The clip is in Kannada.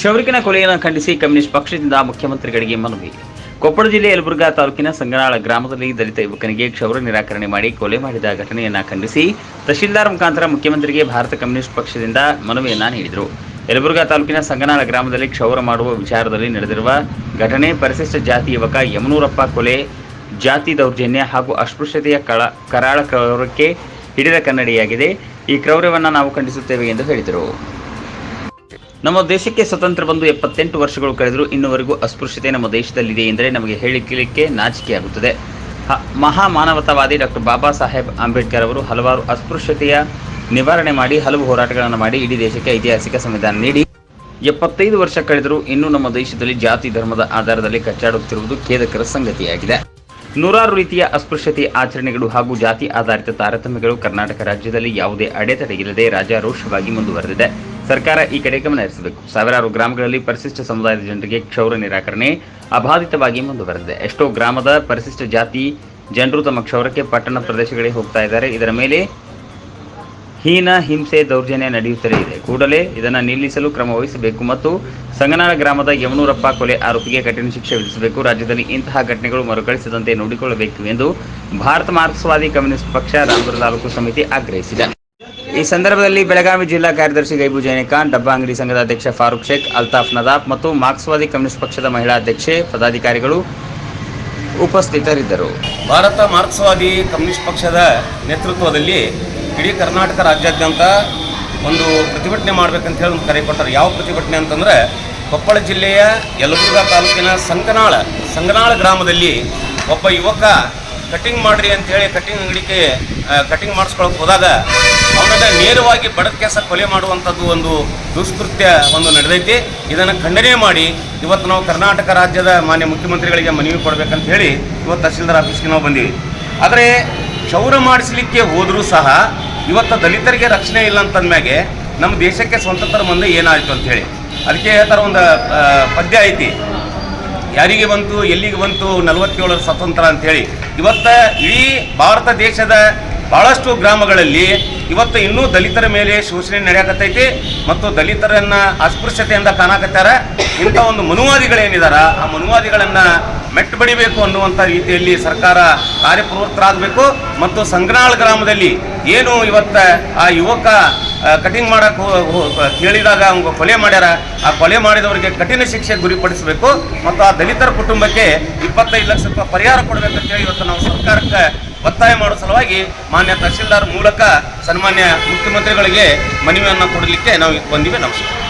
ಕ್ಷೌರಿಕನ ಕೊಲೆಯನ್ನು ಖಂಡಿಸಿ ಕಮ್ಯುನಿಸ್ಟ್ ಪಕ್ಷದಿಂದ ಮುಖ್ಯಮಂತ್ರಿಗಳಿಗೆ ಮನವಿ. ಕೊಪ್ಪಳ ಜಿಲ್ಲೆ ಯಲಬುರ್ಗಾ ತಾಲೂಕಿನ ಸಂಗನಾಳ ಗ್ರಾಮದಲ್ಲಿ ದಲಿತ ಯುವಕನಿಗೆ ಕ್ಷೌರ ನಿರಾಕರಣೆ ಮಾಡಿ ಕೊಲೆ ಮಾಡಿದ ಘಟನೆಯನ್ನ ಖಂಡಿಸಿ ತಹಶೀಲ್ದಾರ್ ಮುಖಾಂತರ ಮುಖ್ಯಮಂತ್ರಿಗೆ ಭಾರತ ಕಮ್ಯುನಿಸ್ಟ್ ಪಕ್ಷದಿಂದ ಮನವಿಯನ್ನ ನೀಡಿದರು. ಯಲಬುರ್ಗಾ ತಾಲೂಕಿನ ಸಂಗನಾಳ ಗ್ರಾಮದಲ್ಲಿ ಕ್ಷೌರ ಮಾಡುವ ವಿಚಾರದಲ್ಲಿ ನಡೆದಿರುವ ಘಟನೆ ಪರಿಶಿಷ್ಟ ಜಾತಿ ಯುವಕ ಯಮನೂರಪ್ಪ ಕೊಲೆ, ಜಾತಿ ದೌರ್ಜನ್ಯ ಹಾಗೂ ಅಸ್ಪೃಶ್ಯತೆಯ ಕಳ, ಕರಾಳ ಕ್ರೌರಕ್ಕೆ ಹಿಡಿದ ಕನ್ನಡಿಯಾಗಿದೆ. ಈ ಕ್ರೌರ್ಯವನ್ನು ನಾವು ಖಂಡಿಸುತ್ತೇವೆ ಎಂದು ಹೇಳಿದರು. ನಮ್ಮ ದೇಶಕ್ಕೆ ಸ್ವತಂತ್ರ ಬಂದು ಎಪ್ಪತ್ತೆಂಟು ವರ್ಷಗಳು ಕಳೆದರೂ ಇನ್ನುವರೆಗೂ ಅಸ್ಪೃಶ್ಯತೆ ನಮ್ಮ ದೇಶದಲ್ಲಿದೆ ಎಂದರೆ ನಮಗೆ ಹೇಳಿಕೆ ನಾಚಿಕೆಯಾಗುತ್ತದೆ. ಮಹಾ ಮಾನವತಾವಾದಿ ಡಾಕ್ಟರ್ ಬಾಬಾ ಸಾಹೇಬ್ ಅಂಬೇಡ್ಕರ್ ಅವರು ಹಲವಾರು ಅಸ್ಪೃಶ್ಯತೆಯ ನಿವಾರಣೆ ಮಾಡಿ, ಹಲವು ಹೋರಾಟಗಳನ್ನು ಮಾಡಿ ಇಡೀ ದೇಶಕ್ಕೆ ಐತಿಹಾಸಿಕ ಸಂವಿಧಾನ ನೀಡಿ. ಎಪ್ಪತ್ತೈದು ವರ್ಷ ಕಳೆದರೂ ಇನ್ನೂ ನಮ್ಮ ದೇಶದಲ್ಲಿ ಜಾತಿ ಧರ್ಮದ ಆಧಾರದಲ್ಲಿ ಕಚ್ಚಾಡುತ್ತಿರುವುದು ಖೇದಕರ ಸಂಗತಿಯಾಗಿದೆ. ನೂರಾರು ರೀತಿಯ ಅಸ್ಪೃಶ್ಯತೆ ಆಚರಣೆಗಳು ಹಾಗೂ ಜಾತಿ ಆಧಾರಿತ ತಾರತಮ್ಯಗಳು ಕರ್ನಾಟಕ ರಾಜ್ಯದಲ್ಲಿ ಯಾವುದೇ ಅಡೆತಡೆಯಿಲ್ಲದೆ ರಾಜಾರೋಷವಾಗಿ ಮುಂದುವರೆದಿದೆ. ಸರ್ಕಾರ ಈ ಕಡೆ ಗಮನ ಹರಿಸಬೇಕು. ಸಾವಿರಾರು ಗ್ರಾಮಗಳಲ್ಲಿ ಪರಿಶಿಷ್ಟ ಸಮುದಾಯದ ಜನರಿಗೆ ಕ್ಷೌರ ನಿರಾಕರಣೆ ಅಬಾಧಿತವಾಗಿ ಮುಂದುವರೆದಿದೆ. ಎಷ್ಟೋ ಗ್ರಾಮದ ಪರಿಶಿಷ್ಟ ಜಾತಿ ಜನರು ತಮ್ಮ ಕ್ಷೌರಕ್ಕೆ ಪಟ್ಟಣ ಪ್ರದೇಶಗಳಿಗೆ ಹೋಗ್ತಾ ಇದ್ದಾರೆ. ಇದರ ಮೇಲೆ ಹೀನ ಹಿಂಸೆ ದೌರ್ಜನ್ಯ ನಡೆಯುತ್ತಲೇ ಇದೆ. ಕೂಡಲೇ ಇದನ್ನು ನಿಲ್ಲಿಸಲು ಕ್ರಮ ವಹಿಸಬೇಕು ಮತ್ತು ಸಂಗನಾಳ ಗ್ರಾಮದ ಯಮನೂರಪ್ಪ ಕೊಲೆ ಆರೋಪಿಗೆ ಕಠಿಣ ಶಿಕ್ಷೆ ವಿಧಿಸಬೇಕು. ರಾಜ್ಯದಲ್ಲಿ ಇಂತಹ ಘಟನೆಗಳು ಮರುಕಳಿಸದಂತೆ ನೋಡಿಕೊಳ್ಳಬೇಕು ಎಂದು ಭಾರತ ಮಾರ್ಕ್ಸ್ವಾದಿ ಕಮ್ಯುನಿಸ್ಟ್ ಪಕ್ಷ ರಾಮದುರ್ಗ ತಾಲೂಕು ಸಮಿತಿ ಆಗ್ರಹಿಸಿದೆ. ಈ ಸಂದರ್ಭದಲ್ಲಿ ಬೆಳಗಾವಿ ಜಿಲ್ಲಾ ಕಾರ್ಯದರ್ಶಿ ಗೈಬು ಜೈನಿಖಾನ್ ಡಬ್ಬಾ ಅಂಗಡಿ ಸಂಘದ ಅಧ್ಯಕ್ಷ ಫಾರೂಕ್ ಶೇಖ್, ಅಲ್ತಾಫ್ ನದಾಫ್ ಮತ್ತು ಮಾರ್ಕ್ಸ್ವಾದಿ ಕಮ್ಯುನಿಸ್ಟ್ ಪಕ್ಷದ ಮಹಿಳಾ ಅಧ್ಯಕ್ಷೆ, ಪದಾಧಿಕಾರಿಗಳು ಉಪಸ್ಥಿತರಿದ್ದರು. ಭಾರತ ಮಾರ್ಕ್ಸ್ವಾದಿ ಕಮ್ಯುನಿಸ್ಟ್ ಪಕ್ಷದ ನೇತೃತ್ವದಲ್ಲಿ ಇಡೀ ಕರ್ನಾಟಕ ರಾಜ್ಯಾದ್ಯಂತ ಒಂದು ಪ್ರತಿಭಟನೆ ಮಾಡಬೇಕಂತ ಹೇಳಿ ಒಂದು ಕರೆ ಕೊಟ್ಟರು ಯಾವ ಪ್ರತಿಭಟನೆ ಅಂತಂದ್ರೆ ಕೊಪ್ಪಳ ಜಿಲ್ಲೆಯ ಯಲಬುರ್ಗಾ ತಾಲೂಕಿನ ಸಂಕನಾಳ ಸಂಗನಾಳ ಗ್ರಾಮದಲ್ಲಿ ಒಬ್ಬ ಯುವಕ ಕಟಿಂಗ್ ಮಾಡ್ರಿ ಅಂತ ಹೇಳಿ ಕಟಿಂಗ್ ಅಂಗಡಿಗೆ ಕಟಿಂಗ್ ಮಾಡಿಸ್ಕೊಳಕ್ಕೆ ಹೋದಾಗ ಅವನನ್ನ ನೇರವಾಗಿ ಬಡದ ಕೆಲಸ ಕೊಲೆ ಮಾಡುವಂಥದ್ದು ಒಂದು ದುಷ್ಕೃತ್ಯ ಒಂದು ನಡೆದೈತಿ. ಇದನ್ನು ಖಂಡನೆ ಮಾಡಿ ಇವತ್ತು ನಾವು ಕರ್ನಾಟಕ ರಾಜ್ಯದ ಮಾನ್ಯ ಮುಖ್ಯಮಂತ್ರಿಗಳಿಗೆ ಮನವಿ ಕೊಡಬೇಕಂತ ಹೇಳಿ ಇವತ್ತು ತಹಸೀಲ್ದಾರ್ ಆಫೀಸ್ಗೆ ನಾವು ಬಂದೀವಿ. ಆದರೆ ಕ್ಷೌರ ಮಾಡಿಸ್ಲಿಕ್ಕೆ ಹೋದರೂ ಸಹ ಇವತ್ತು ದಲಿತರಿಗೆ ರಕ್ಷಣೆ ಇಲ್ಲ ಅಂತಂದ್ಮ್ಯಾಗೆ ನಮ್ಮ ದೇಶಕ್ಕೆ ಸ್ವತಂತ್ರ ಮುಂದೆ ಏನಾಯಿತು ಅಂತ ಹೇಳಿ. ಅದಕ್ಕೆ ಹೇಳ್ತಾರೆ ಒಂದು ಪದ್ಯ ಐತಿ. ಯಾರಿಗೆ ಬಂತು, ಎಲ್ಲಿಗೆ ಬಂತು, ನಲವತ್ತೇಳರ ಸ್ವತಂತ್ರ ಅಂತೇಳಿ. ಇವತ್ತ ಇಡೀ ಭಾರತ ದೇಶದ ಬಹಳಷ್ಟು ಗ್ರಾಮಗಳಲ್ಲಿ ಇವತ್ತು ಇನ್ನೂ ದಲಿತರ ಮೇಲೆ ಶೋಷಣೆ ನಡೆಯಕತ್ತೈತಿ ಮತ್ತು ದಲಿತರನ್ನ ಅಸ್ಪೃಶ್ಯತೆಯಿಂದ ಕಾಣಕತ್ತಾರ. ಇಂಥ ಒಂದು ಮನುವಾದಿಗಳೇನಿದಾರ, ಆ ಮನುವಾದಿಗಳನ್ನು ಮೆಟ್ಟು ಬಡಿಬೇಕು ಅನ್ನುವಂಥ ರೀತಿಯಲ್ಲಿ ಸರ್ಕಾರ ಕಾರ್ಯಪ್ರವೃತ್ತರಾಗಬೇಕು ಮತ್ತು ಸಂಗ್ರಾಳ ಗ್ರಾಮದಲ್ಲಿ ಏನು ಇವತ್ತ ಆ ಯುವಕ ಕಟಿಂಗ್ ಮಾಡಕ್ ಕೇಳಿದಾಗ ಅವ್ಗೆ ಕೊಲೆ ಮಾಡ್ಯಾರ. ಆ ಕೊಲೆ ಮಾಡಿದವರಿಗೆ ಕಠಿಣ ಶಿಕ್ಷೆ ಗುರಿಪಡಿಸಬೇಕು ಮತ್ತು ಆ ದಲಿತರ ಕುಟುಂಬಕ್ಕೆ ಇಪ್ಪತ್ತೈದು ಲಕ್ಷ ರೂಪಾಯಿ ಪರಿಹಾರ ಕೊಡಬೇಕಂತ ಹೇಳಿ ಇವತ್ತು ನಾವು ಸರ್ಕಾರಕ್ಕೆ ಒತ್ತಾಯ ಮಾಡೋ ಸಲುವಾಗಿ ಮಾನ್ಯ ತಹಶೀಲ್ದಾರ್ ಮೂಲಕ ಸನ್ಮಾನ್ಯ ಮುಖ್ಯಮಂತ್ರಿಗಳಿಗೆ ಮನವಿಯನ್ನು ಕೊಡಲಿಕ್ಕೆ ನಾವು ಬಂದಿವೆ. ನಮಸ್ಕಾರ.